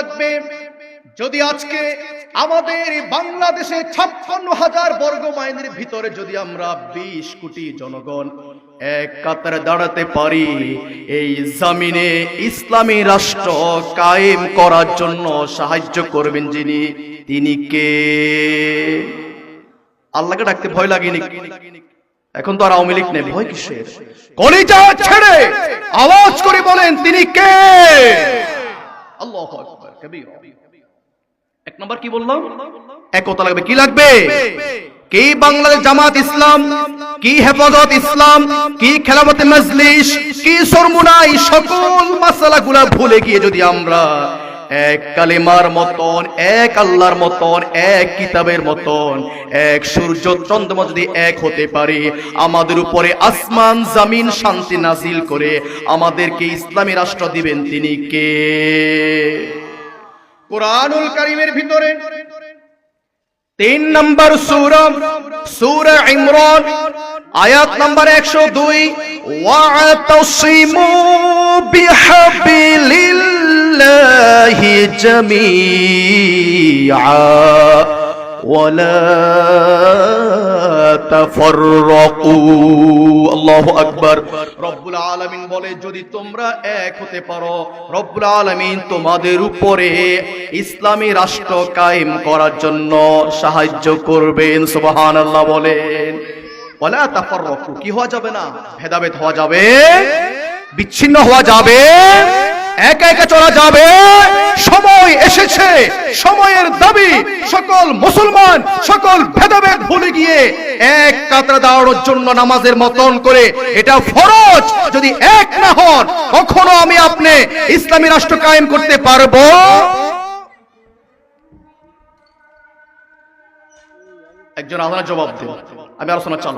লাগবে যদি আজকে আমাদের বাংলাদেশে ছাপ্পান্ন হাজার বর্গ মাইলের ভিতরে যদি আমরা বিশ কোটি জনগণ এক কাতারে দাঁড়াতে পারি, এই জামিনে ইসলামী রাষ্ট্র কায়েম করার জন্য সাহায্য করবেন যিনি, তিনি কে? আল্লাহকে ডাকতে ভয় লাগেনি? এখন তো আর আওয়ামী লীগ নেই, ভয় কিসের? কলিজা ছেড়ে আওয়াজ করে বলেন, তিনি কে? এক নম্বর কি বললাম একতা লাগবে, কি লাগবে? কি বাংলাদেশ জামাত ইসলাম, কি হেফাজত ইসলাম, কি খেলামতে মজলিস কি সরমুনাই সকল মাসালাগুলা ভুলে গিয়ে যদি আমরা এক কালিমার মতন, এক আল্লাহর মতন, এক কিতাবের মতন, এক সূর্য চন্দ্র যদি এক হতে পারে, আমাদের উপরে আসমান, জামিন শান্তি নাজিল করে আমাদেরকে ইসলামী রাষ্ট্র দিবেন তিনি কে? কোরআনুল কারিমের ভিতরে তিন নম্বর সূরা সূরা ইমরান, আয়াত নম্বর একশো 102 ওয়াতাসিমু বিহাবিলিল্লাহি জামিআ ولا تفرقوا الله আকবার রব্বুল আলামিন বলে যদি তোমরা এক হতে পারো রব্বুল আলামিন তোমাদের উপরে ইসলামী রাষ্ট্র কায়েম করার জন্য সাহায্য করবেন সুবহানাল্লাহ বলেন ওয়ালা তাফাররাকু কি হওয়া যাবে না ভেদাভেদ হওয়া যাবে বিচ্ছিন্ন হওয়া যাবে একা একা চলা যাবে। সময় এসেছে। সময়ের দাবি, সকল মুসলমান, সকল ভেদাভেদ ভুলে গিয়ে এক কাতরা দাঁড়ানোর জন্য নামাজের মতন করে, এটা ফরজ। যদি এক না হন, কখনো আমি আপনি ইসলামী রাষ্ট্র কায়েম করতে পারব? একজন আলাদা জবাব দেব আমি আলোচনা চালাম